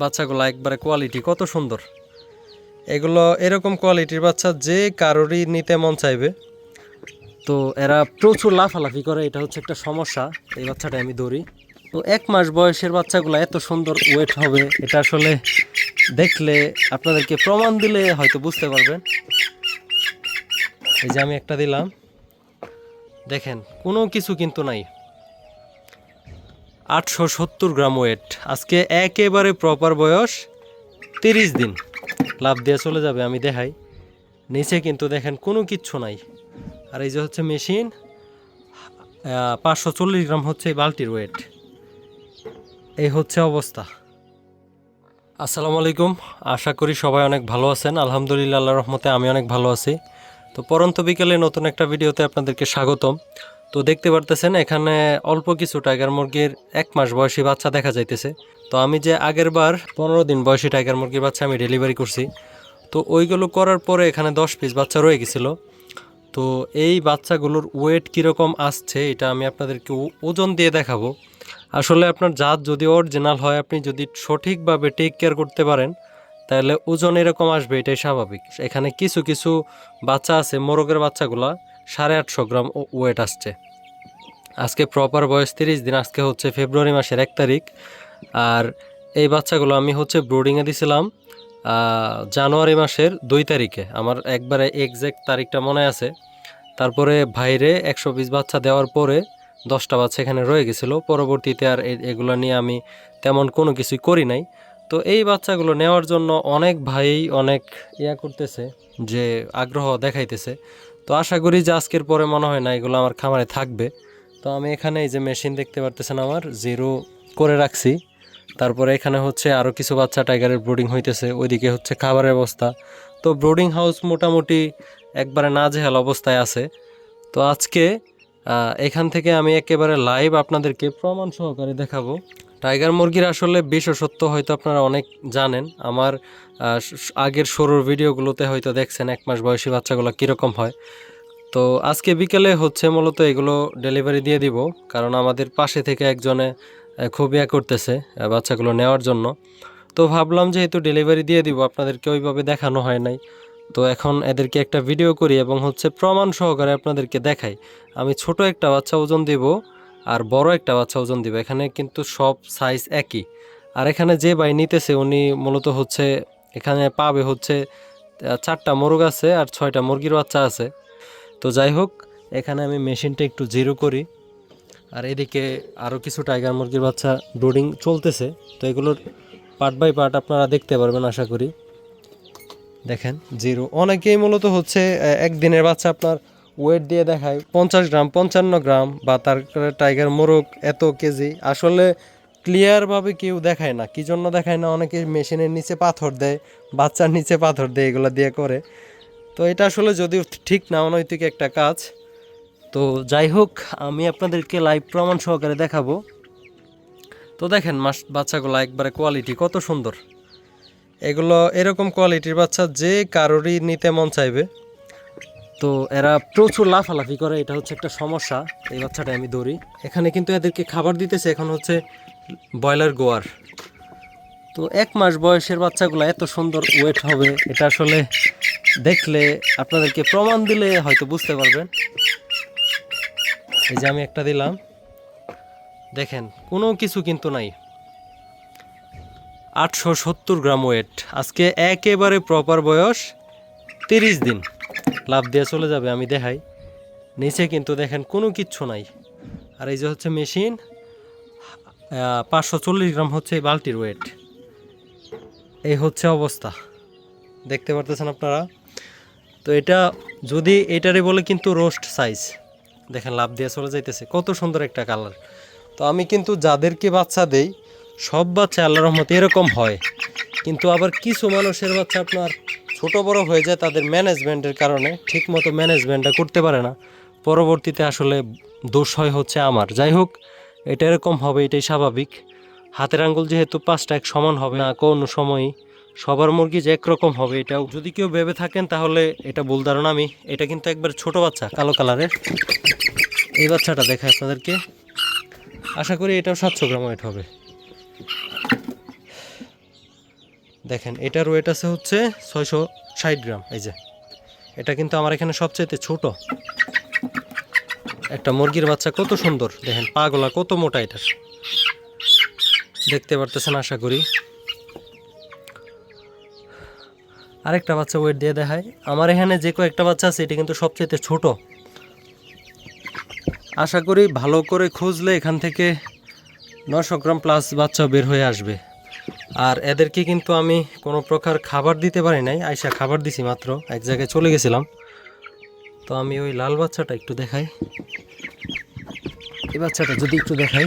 বাচ্চাগুলো একবারে কোয়ালিটি কত সুন্দর। এগুলো এরকম কোয়ালিটির বাচ্চা যে কারোরই নিতে মন চাইবে। তো এরা প্রচুর লাফালাফি করে, এটা হচ্ছে একটা সমস্যা, এই বাচ্চাটা আমি ধরি। তো এক মাস বয়সের বাচ্চাগুলো এত সুন্দর ওয়েট হবে, এটা আসলে দেখলে আপনাদেরকে প্রমাণ দিলে হয়তো বুঝতে পারবেন। এই যে আমি একটা দিলাম। দেখেন, কোনো কিছু কিন্তু নাই। আটশো সত্তর গ্রাম ওয়েট আজকে একেবারে প্রপার বয়স, তিরিশ দিন। লাভ দিয়ে চলে যাবে, আমি দেখাই। নিচে কিন্তু দেখেন কোনো কিচ্ছু নাই। আর এই যে হচ্ছে মেশিন পাঁচশো চল্লিশ গ্রাম হচ্ছে বালতির ওয়েট এই হচ্ছে অবস্থা। আসসালামু আলাইকুম, আশা করি সবাই অনেক ভালো আছেন। আলহামদুলিল্লাহ আল্লাহ রহমতে আমি অনেক ভালো আছি। তো পরন্ত বিকেলে নতুন একটা ভিডিওতে আপনাদেরকে স্বাগতম। তো দেখতে পারতেছেন, এখানে অল্প কিছু টাইগার মুরগির এক মাস বয়সী বাচ্চা দেখা যাইতেছে। তো আমি যে আগের বার পনেরো দিন বয়সী টাইগার মুরগির বাচ্চা আমি ডেলিভারি করছি। তো ওইগুলো করার পরে এখানে দশ পিস বাচ্চা রয়ে গেছিল। তো এই বাচ্চাগুলোর ওয়েট কীরকম আসছে, এটা আমি আপনাদেরকে ওজন দিয়ে দেখাবো। আসলে আপনার জাত যদি অরিজিনাল হয়, আপনি যদি সঠিকভাবে টেক কেয়ার করতে পারেন, তাহলে ওজন এরকম আসবে, এটাই স্বাভাবিক। এখানে কিছু কিছু বাচ্চা আছে, মোরগের বাচ্চাগুলা সাড়ে আটশো গ্রাম ওয়েট আসছে। আজকে প্রপার বয়স তিরিশ দিন, আজকে হচ্ছে ফেব্রুয়ারি মাসের এক তারিখ। আর এই বাচ্চাগুলো আমি হচ্ছে ব্রোডিংয়ে দিছিলাম জানুয়ারি মাসের দুই তারিখে। আমার একবারে এক্সাক্ট তারিখটা মনে আছে। তারপরে ভাইরে একশো বিশ বাচ্চা দেওয়ার পরে দশটা বাচ্চা এখানে রয়ে গেছিল। পরবর্তীতে আর এগুলো নিয়ে আমি তেমন কোনো কিছুই করি নাই। তো এই বাচ্চাগুলো নেওয়ার জন্য অনেক ভাই অনেক ইয়া করতেছে, যে আগ্রহ দেখাইতেছে। তো আশা করি যে আজকের পরে মনে হয় না এগুলো আমার খামারে থাকবে। তো আমি এখানে এই যে মেশিন দেখতে পারতেছেন আমার জিরো করে রাখছি। তারপরে এখানে হচ্ছে আরও কিছু বাচ্চা টাইগারের ব্রোডিং হইতেছে, ওইদিকে হচ্ছে খাবারের অবস্থা। তো ব্রোডিং হাউস মোটামুটি একবারে না নাজেহাল অবস্থায় আছে। তো আজকে এখান থেকে আমি একেবারে লাইভ আপনাদেরকে প্রমাণ সহকারে দেখাবো। টাইগার মুরগির আসলে বিশেষত্ব হয়তো আপনারা অনেক জানেন। আমার আগের শুরুর ভিডিওগুলোতে হয়তো দেখছেন এক মাস বয়সী বাচ্চাগুলো কীরকম হয়। তো আজকে বিকেলে হচ্ছে মূলত এগুলো ডেলিভারি দিয়ে দিব, কারণ আমাদের পাশে থেকে একজনে খুব ইয়া করতেছে বাচ্চাগুলো নেওয়ার জন্য। তো ভাবলাম যেহেতু ডেলিভারি দিয়ে দিব, আপনাদেরকে ওইভাবে দেখানো হয় নাই। তো এখন এদেরকে একটা ভিডিও করি এবং হচ্ছে প্রমাণ সহকারে আপনাদেরকে দেখাই। আমি ছোট একটা বাচ্চা ওজন দিব, আর বড় একটা বাচ্চা ওজন দিব। এখানে কিন্তু সব সাইজ একই। আর এখানে যে বাই নিতেছে, উনি মূলত হচ্ছে, এখানে পাবে হচ্ছে চারটা মোরগ আছে আর ছয়টা মুরগির বাচ্চা আছে। তো যাই হোক, এখানে আমি মেশিনটা একটু জিরো করি। আর এদিকে আরও কিছু টাইগার মুরগির বাচ্চা ব্রোডিং চলতেছে। তো এগুলোর পার্ট বাই পার্ট আপনারা দেখতে পারবেন, আশা করি। দেখেন, জিরো। অনেকেই মূলত হচ্ছে একদিনের বাচ্চা আপনার ওয়েট দিয়ে দেখায় পঞ্চাশ গ্রাম, পঞ্চান্ন গ্রাম, বা তার টাইগার মোরগ এত কেজি। আসলে ক্লিয়ারভাবে কেউ দেখায় না। কি জন্য দেখায় না? অনেকে মেশিনের নিচে পাথর দেয়, বাচ্চার নিচে পাথর দেয়, এগুলো দিয়ে করে। তো এটা আসলে যদিও ঠিক না, অনৈতিক একটা কাজ। তো যাই হোক, আমি আপনাদেরকে লাইভ প্রমাণ সহকারে দেখাবো। তো দেখেন মাস, বাচ্চাগুলো একবারে কোয়ালিটি কত সুন্দর। এগুলো এরকম কোয়ালিটির বাচ্চা যে কারোরই নিতে মন চাইবে। তো এরা প্রচুর লাফালাফি করে, এটা হচ্ছে একটা সমস্যা। এই বাচ্চাটা আমি ধরি। এখানে কিন্তু এদেরকে খাবার দিতেছে, এখন হচ্ছে ব্রয়লার গোয়ার। তো এক মাস বয়সের বাচ্চাগুলো এত সুন্দর ওয়েট হবে, এটা আসলে দেখলে আপনাদেরকে প্রমাণ দিলে হয়তো বুঝতে পারবেন। এই যে আমি একটা দিলাম। দেখেন, কোনো কিছু কিন্তু নাই। আটশো সত্তর গ্রাম ওয়েট আজকে একেবারে প্রপার বয়স, তিরিশ দিন। লাভ দিয়ে চলে যাবে, আমি দেখাই। নিচে কিন্তু দেখেন কোনো কিচ্ছু নাই। আর এই যে হচ্ছে মেশিন পাঁচশো চল্লিশ গ্রাম হচ্ছে এই বালতির ওয়েট এই হচ্ছে অবস্থা। দেখতে পারতেছেন আপনারা? তো এটা যদি এটারে বলে কিন্তু রোস্ট সাইজ দেখেন লাভ দিয়ে চলে যাইতেছে। কত সুন্দর একটা কালার তো আমি কিন্তু যাদেরকে বাচ্চা দেই, সব বাচ্চা আল্লাহ রহমতে এরকম হয়। কিন্তু আবার কিছু মানুষের বাচ্চা আপনার ছোট বড় হয়ে যায়, তাদের ম্যানেজমেন্টের কারণে ঠিকমতো ম্যানেজমেন্টটা করতে পারে না। পরবর্তীতে আসলে দোষ হয় হচ্ছে আমার। যাই হোক, এটা এরকম হবে, এটাই স্বাভাবিক। হাতের আঙ্গুল যেহেতু পাঁচটা এক সমান হবে, না কোনো সময়ই সবার মুরগি যে একরকম হবে, এটাও যদি কেউ ভেবে থাকেন তাহলে এটা ভুল ধারণা আমি। এটা কিন্তু একবার ছোট বাচ্চা, কালো কালারের। এই বাচ্চাটা দেখায় আপনাদেরকে। আশা করি এটাও সাতশো গ্রাম ওয়েট হবে। দেখেন, এটার ওয়েট আছে হচ্ছে ছয়শো ষাট গ্রাম, এই যে। এটা কিন্তু আমার এখানে সবচেয়ে ছোট। একটা মুরগির বাচ্চা কত সুন্দর, দেখেন পাগলা কত মোটা এটার। দেখতে পারতেছেন, আশা করি। আরেকটা বাচ্চা ওয়েট দিয়ে দেখায় আমার এখানে যে কয়েকটা বাচ্চা আছে, এটা কিন্তু সবচেয়ে ছোট। আশা করি ভালো করে খুঁজলে এখান থেকে নশো গ্রাম প্লাস বাচ্চা বের হয়ে আসবে। আর এদেরকে কিন্তু আমি কোনো প্রকার খাবার দিতে পারি নাই, আইসা খাবার দিছি মাত্র, এক জায়গায় চলে গেছিলাম। তো আমি ওই লাল বাচ্চাটা একটু দেখাই। এই বাচ্চাটা যদি একটু দেখাই।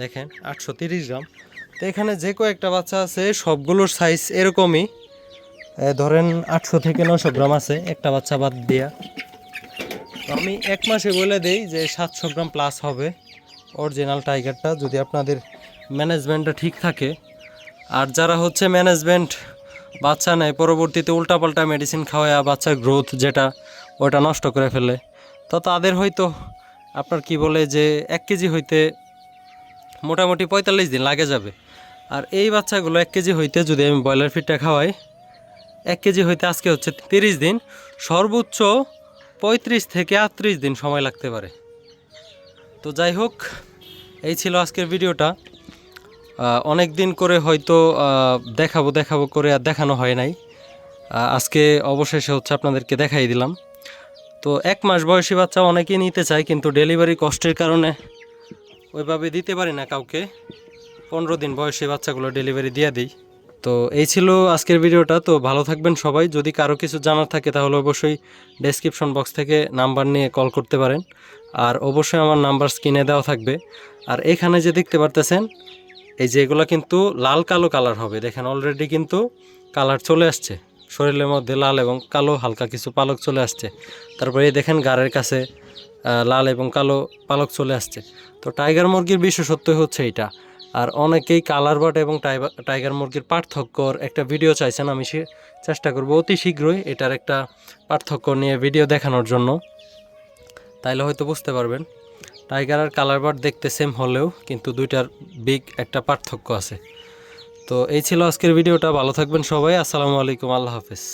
দেখেন, আটশো তিরিশ গ্রাম। তো এখানে যে কয়েকটা বাচ্চা আছে, সবগুলোর সাইজ এরকমই। ধরেন আটশো থেকে নশো গ্রাম আছে, একটা বাচ্চা বাদ দিয়া। তো আমি এক মাসে বলে দেই যে সাতশো গ্রাম প্লাস হবে অরিজিনাল টাইগারটা যদি আপনাদের ম্যানেজমেন্টটা ঠিক থাকে। আর যারা হচ্ছে ম্যানেজমেন্ট বাচ্চা নেয়, পরবর্তীতে উল্টাপাল্টা মেডিসিন খাওয়ায় বাচ্চার গ্রোথ যেটা, ওটা নষ্ট করে ফেলে। তো তাদের হয়তো আপনার কি বলে যে এক কেজি হইতে মোটামুটি পঁয়তাল্লিশ দিন লাগে যাবে। আর এই বাচ্চাগুলো এক কেজি হইতে যদি আমি ব্রয়লার ফিডটা খাওয়াই, এক কেজি হইতে আজকে হচ্ছে তিরিশ দিন, সর্বোচ্চ পঁয়ত্রিশ থেকে আটত্রিশ দিন সময় লাগতে পারে। তো যাই হোক, এই ছিল আজকের ভিডিওটা। অনেক দিন করে হয়তো দেখাবো দেখাবো করে আর দেখানো হয় নাই। আজকে অবশেষে হচ্ছে আপনাদেরকে দেখাই দিলাম। তো এক মাস বয়সী বাচ্চা অনেকেই নিতে চায়, কিন্তু ডেলিভারি কষ্টের কারণে ওইভাবে দিতে পারি না কাউকে। পনেরো দিন বয়সে বাচ্চাগুলো ডেলিভারি দিয়ে দিই। তো এই ছিল আজকের ভিডিওটা। তো ভালো থাকবেন সবাই। যদি কারও কিছু জানার থাকে তাহলে অবশ্যই ডেসক্রিপশন বক্স থেকে নাম্বার নিয়ে কল করতে পারেন। আর অবশ্যই আমার নাম্বার স্ক্রিনে দেওয়া থাকবে। আর এখানে যে দেখতে পারতেছেন, এই যে এগুলো কিন্তু লাল কালো কালার হবে। দেখেন অলরেডি কিন্তু কালার চলে আসছে। শরীরের মধ্যে লাল এবং কালো হালকা কিছু পালক চলে আসছে। তারপরে দেখেন গাড়ের কাছে লাল এবং কালো পালক চলে আসছে। তো টাইগার মুরগির বিশেষত্ব হচ্ছে এটা। আর অনেকেই কালার বাট এবং টাইগার মুরগির পার্থক্যর একটা ভিডিও চাইছেন, আমি সে চেষ্টা করব অতি শীঘ্রই এটার একটা পার্থক্য নিয়ে ভিডিও দেখানোর জন্য। তাইলে হয়তো বুঝতে পারবেন, টাইগার আর কালার বাট দেখতে সেম হলেও কিন্তু দুইটার বিগ একটা পার্থক্য আছে। তো এই ছিল আজকের ভিডিওটা, ভালো থাকবেন সবাই, আসসালামু আলাইকুম, আল্লাহ হাফেজ।